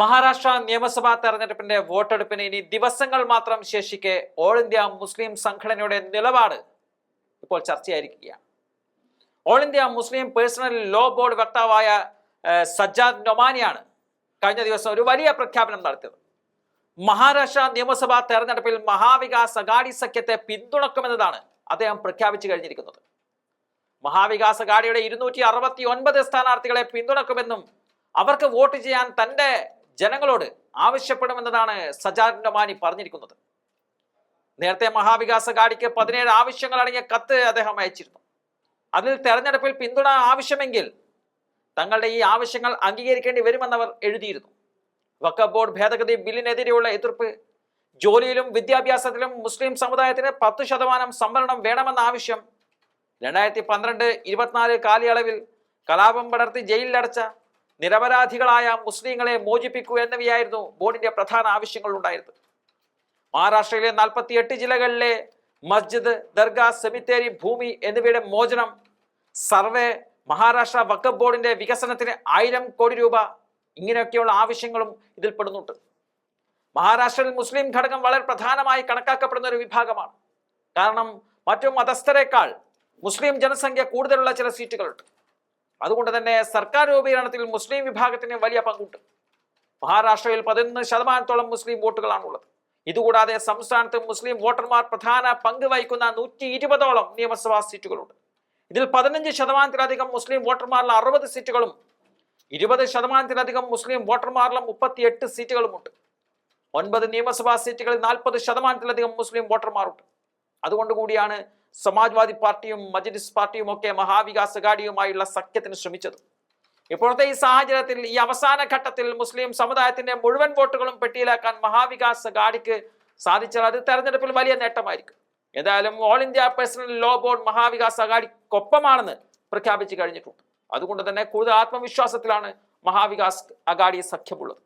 മഹാരാഷ്ട്ര നിയമസഭാ തെരഞ്ഞെടുപ്പിന്റെ വോട്ടെടുപ്പിന് ഇനി ദിവസങ്ങൾ മാത്രം ശേഷിക്കെ ഓൾ ഇന്ത്യ മുസ്ലിം സംഘടനയുടെ നിലപാട് ഇപ്പോൾ ചർച്ചയായിരിക്കുകയാണ്. All India Muslim personal law board വക്താവായ Sajjad നൊമാനിയാണ് കഴിഞ്ഞ ദിവസം ഒരു വലിയ പ്രഖ്യാപനം നടത്തിയത്. മഹാരാഷ്ട്ര നിയമസഭാ തെരഞ്ഞെടുപ്പിൽ മഹാവികാസ് അഗാഡി സഖ്യത്തെ പിന്തുണക്കുമെന്നതാണ് അദ്ദേഹം പ്രഖ്യാപിച്ചു കഴിഞ്ഞിരിക്കുന്നത്. മഹാവികാസ് അഗാഡിയുടെ ഇരുന്നൂറ്റി അറുപത്തി ഒൻപത് സ്ഥാനാർത്ഥികളെ പിന്തുണക്കുമെന്നും അവർക്ക് വോട്ട് ചെയ്യാൻ തന്റെ ജനങ്ങളോട് ആവശ്യപ്പെടുമെന്നതാണ് സജാദ് മാനി പറഞ്ഞിരിക്കുന്നത്. നേരത്തെ മഹാവികാസ് ഗാഡിക്ക് പതിനേഴ് ആവശ്യങ്ങൾ അടങ്ങിയ കത്ത് അദ്ദേഹം അയച്ചിരുന്നു. അതിൽ തെരഞ്ഞെടുപ്പിൽ പിന്തുണ ആവശ്യമെങ്കിൽ തങ്ങളുടെ ഈ ആവശ്യങ്ങൾ അംഗീകരിക്കേണ്ടി വരുമെന്നവർ എഴുതിയിരുന്നു. വക്കഫ് ബോർഡ് ഭേദഗതി ബില്ലിനെതിരെയുള്ള എതിർപ്പ് ജോലിയിലും വിദ്യാഭ്യാസത്തിലും മുസ്ലിം സമുദായത്തിന് പത്ത് ശതമാനം സംവരണം വേണമെന്ന ആവശ്യം രണ്ടായിരത്തി പന്ത്രണ്ട് ഇരുപത്തിനാല് കാലയളവിൽ കലാപം പടർത്തി ജയിലിലടച്ച നിരപരാധികളായ മുസ്ലിങ്ങളെ മോചിപ്പിക്കൂ എന്നിവയായിരുന്നു ബോർഡിന്റെ പ്രധാന ആവശ്യങ്ങൾ ഉണ്ടായിരുന്നത് മഹാരാഷ്ട്രയിലെ നാൽപ്പത്തിയെട്ട് ജില്ലകളിലെ മസ്ജിദ് ദർഗ സെമിത്തേരി ഭൂമി എന്നിവയുടെ മോചനം സർവേ മഹാരാഷ്ട്ര വക്കഫ് ബോർഡിന്റെ വികസനത്തിന് ആയിരം കോടി രൂപ ഇങ്ങനെയൊക്കെയുള്ള ആവശ്യങ്ങളും ഇതിൽ പെടുന്നുണ്ട്. മഹാരാഷ്ട്രയിൽ മുസ്ലിം ഘടകം വളരെ പ്രധാനമായി കണക്കാക്കപ്പെടുന്ന ഒരു വിഭാഗമാണ്. കാരണം മറ്റു മതസ്ഥരെക്കാൾ മുസ്ലിം ജനസംഖ്യ കൂടുതലുള്ള ചില സീറ്റുകളുണ്ട്. അതുകൊണ്ട് തന്നെ സർക്കാർ രൂപീകരണത്തിൽ മുസ്ലിം വിഭാഗത്തിന് വലിയ പങ്കുണ്ട്. മഹാരാഷ്ട്രയിൽ പതിനൊന്ന് ശതമാനത്തോളം മുസ്ലിം വോട്ടുകളാണുള്ളത്. ഇതുകൂടാതെ സംസ്ഥാനത്ത് മുസ്ലിം വോട്ടർമാർ പ്രധാന പങ്ക് വഹിക്കുന്ന നൂറ്റി ഇരുപതോളം നിയമസഭാ സീറ്റുകളുണ്ട്. ഇതിൽ പതിനഞ്ച് ശതമാനത്തിലധികം മുസ്ലിം വോട്ടർമാരിൽ അറുപത് സീറ്റുകളും ഇരുപത് ശതമാനത്തിലധികം മുസ്ലിം വോട്ടർമാരിലും മുപ്പത്തിയെട്ട് സീറ്റുകളുമുണ്ട്. ഒൻപത് നിയമസഭാ സീറ്റുകളിൽ നാൽപ്പത് ശതമാനത്തിലധികം മുസ്ലിം വോട്ടർമാരുണ്ട്. അതുകൊണ്ട് കൂടിയാണ് സമാജ്വാദി പാർട്ടിയും മജ്ലിസ് പാർട്ടിയും ഒക്കെ മഹാവികാസ് അഗാഡിയുമായുള്ള സഖ്യത്തിന് ശ്രമിച്ചത്. ഇപ്പോഴത്തെ ഈ സാഹചര്യത്തിൽ ഈ അവസാന ഘട്ടത്തിൽ മുസ്ലിം സമുദായത്തിന്റെ മുഴുവൻ വോട്ടുകളും പെട്ടിയിലാക്കാൻ മഹാവികാസ് അഗാഡിക്ക് സാധിച്ചാൽ അത് തെരഞ്ഞെടുപ്പിൽ വലിയ നേട്ടമായിരിക്കും. ഏതായാലും all India personal law board Maha Vikas അഗാഡിക്കൊപ്പമാണെന്ന് പ്രഖ്യാപിച്ചു കഴിഞ്ഞിട്ടുണ്ട്. അതുകൊണ്ട് തന്നെ കൂടുതൽ ആത്മവിശ്വാസത്തിലാണ് മഹാവികാസ് അഗാഡി സഖ്യമുള്ളത്.